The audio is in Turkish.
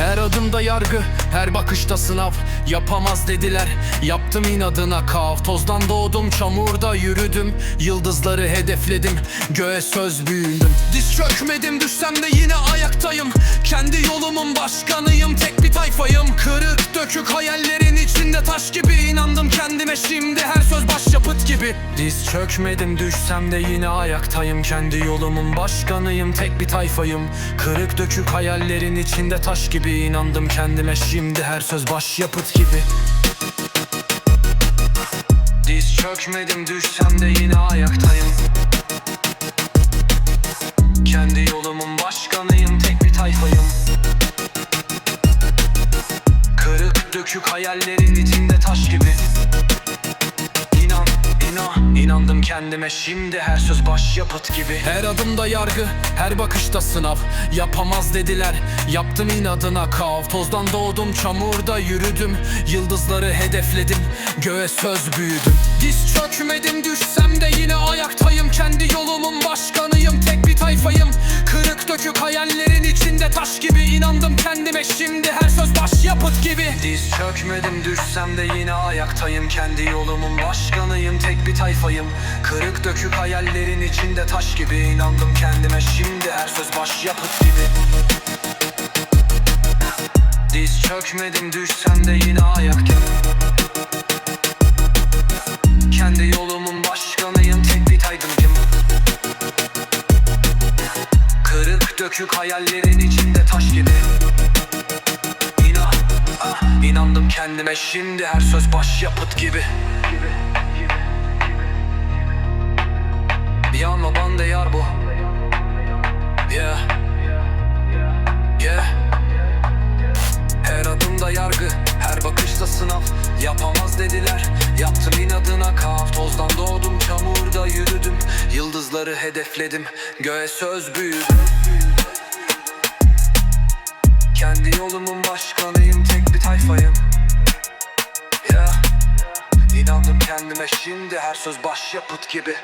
Her adımda yargı, her bakışta sınav. Yapamaz dediler, yaptım inadına kav. Tozdan doğdum, çamurda yürüdüm. Yıldızları hedefledim, göğe söz büyüdüm Diz çökmedim, düşsem de yine ayaktayım. Kendi yolumun başkanıyım, tek bir tayfayım. Kırık dökük hayallerin içinde taş gibi inandım kendime şimdi her söz başyapıt gibi. Diz çökmedim, düşsem de yine ayaktayım. Kendi yolumun başkanıyım, tek bir tayfayım. Kırık dökük hayallerin içinde taş gibi inandım kendime şimdi her söz başyapıt gibi. Diz çökmedim düşsem de yine ayaktayım. Kendi yolumun başkanıyım Dökük hayallerin içinde taş gibi. İnan, inan, inandım kendime. Şimdi her söz başyapıt gibi. Her adımda yargı, her bakışta sınav. Yapamaz dediler, yaptım inadına kav. Tozdan doğdum, çamurda yürüdüm. Yıldızları hedefledim, göğe söz büyüdüm. Diz çökmedim, düşsem de yine ayaktayım. Kendi yolumun hayallerin içinde taş gibi. İnandım kendime şimdi her söz başyapıt gibi. Diz çökmedim düşsem de yine ayaktayım. Kendi yolumun başkanıyım tek bir tayfayım. Kırık dökük hayallerin içinde taş gibi. İnandım kendime şimdi her söz başyapıt gibi. Diz çökmedim düşsem de yine ayaktayım. Kendi yolumun dökük hayallerin içinde taş gibi. İnan, ah, inandım kendime şimdi her söz başyapıt gibi. Bir anla bande yar bu. Yeah Yeah. Her adımda yargı, her bakışta sınav. Yapamaz dediler, yaptım inadına kav Tozdan Yıldızları hedefledim, göğe söz büyüdüm. Kendi yolumun başkanıyım tek bir tayfayım. Ya İnandım kendime şimdi her söz başyapıt gibi